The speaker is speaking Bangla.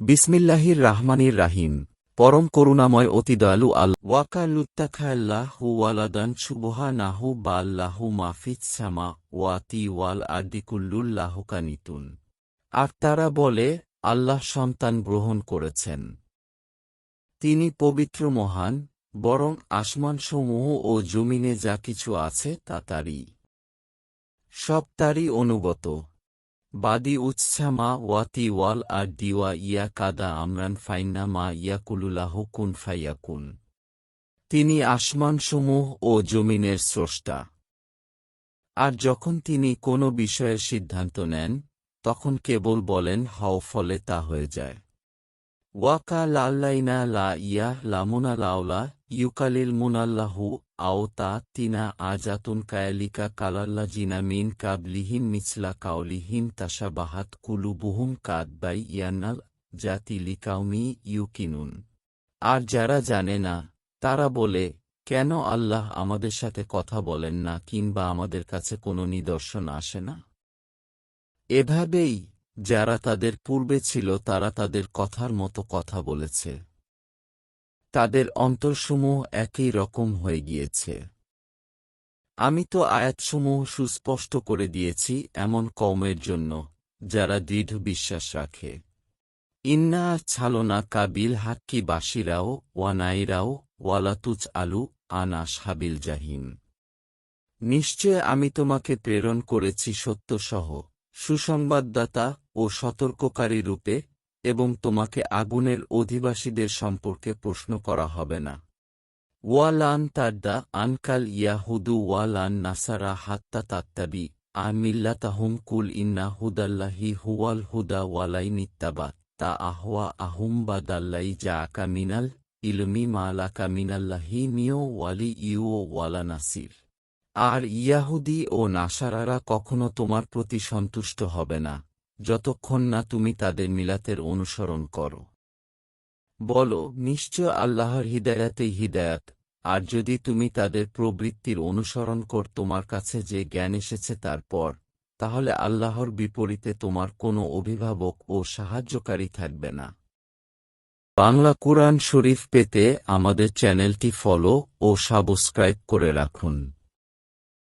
বিসমিল্লাহির রাহমানির রাহিম। পরম করুণাময় অতি দয়ালু আল ওয়াকালুত্তাখাল্লাহু ওয়ালাদান সুবহা নাহু বাল্লাহু মাফিজ সামা ওয়াতি ওয়াল আর্দিকুল্লুল্লাহু কানিতুন। আর তারা বলে, আল্লাহ সন্তান গ্রহণ করেছেন। তিনি পবিত্র মহান, বরং আসমানসমূহ ও জমিনে যা কিছু আছে তা তারই। সব তারই অনুগত। বাদি উৎসা মা ওয়াতি ওয়াল আর দিওয়া ইয়া কাদা আমরান ফাইন্না মা ইয়াকুলুলাহ কুন ফাইয়াকুন তিনি আসমানসমূহ ও জমিনের স্রষ্টা আর যখন তিনি কোনো বিষয়ের সিদ্ধান্ত নেন তখন কেবল বলেন হাও ফলে তা হয়ে যায় ওয়াকা লাল্লাইনা লা ইয়া লামুনা লাউলা ইউকালিল মুনাল্লাহু আও তা তিনা আজাতুন কায়ালিকা কালাল্লা জিনা মিন কাবলিহিম মিছলা কাউলিহিম তাসাবাহাত কুলুবুহুম কাদ বাই ইয়ান্নাল জাতি লিকাউমি ইউকিনুন আর যারা জানে না, তারা বলে, কেন আল্লাহ আমাদের সাথে কথা বলেন না কিংবা আমাদের কাছে কোনো নিদর্শন আসে না? এভাবেই যারা তাদের পূর্বে ছিল তারা তাদের কথার মতো কথা বলেছে। তাদের অন্তরসমূহ একই রকম হয়ে গিয়েছে। আমি তো আয়াতসমূহ সুস্পষ্ট করে দিয়েছি এমন কওমের জন্য, যারা দৃঢ় বিশ্বাস রাখে। ইন্না ছালনা কাবিল হাক্কি বাসিরাও ওয়ানাইরাও ওয়ালাতুচ আলু আনাস হাবিল জাহিম। নিশ্চয় আমি তোমাকে প্রেরণ করেছি সত্যসহ, সুসংবাদদাতা ও সতর্ককারী রূপে এবং তোমাকে আগুনের অধিবাসীদের সম্পর্কে প্রশ্ন করা হবে না। ওয়ালান তাদ্দা আনকাল ইয়াহুদু ওয়ালান নাসারা হাত্তা তাত্তাবি আমিল্লাতাহুম কুল ইন্না হুদাল্লাহি হুয়াল হুদা ওয়ালাই নিত্তাবা তা আহওয়া আহুম বা দাল্লাই যা আকা মিনাল ইলমি মালাকা মিনাল্লাহি মিও ওয়ালি ইউ ওয়ালা নাসির। আর ইয়াহুদি ও নাসারারা কখনো তোমার প্রতি সন্তুষ্ট হবে না। যতক্ষণ না তুমি তাদের মিলাতের অনুসরণ করো। বলো, নিশ্চয় আল্লাহর হিদায়াতেই হিদায়াত, আর যদি তুমি তাদের প্রবৃত্তির অনুসরণ কর তোমার কাছে যে জ্ঞান এসেছে তারপর, তাহলে আল্লাহর বিপরীতে তোমার কোনো অভিভাবক ও সাহায্যকারী থাকবে না। বাংলা কুরআন শরীফ পেতে আমাদের চ্যানেলটি ফলো ও সাবস্ক্রাইব করে রাখুন।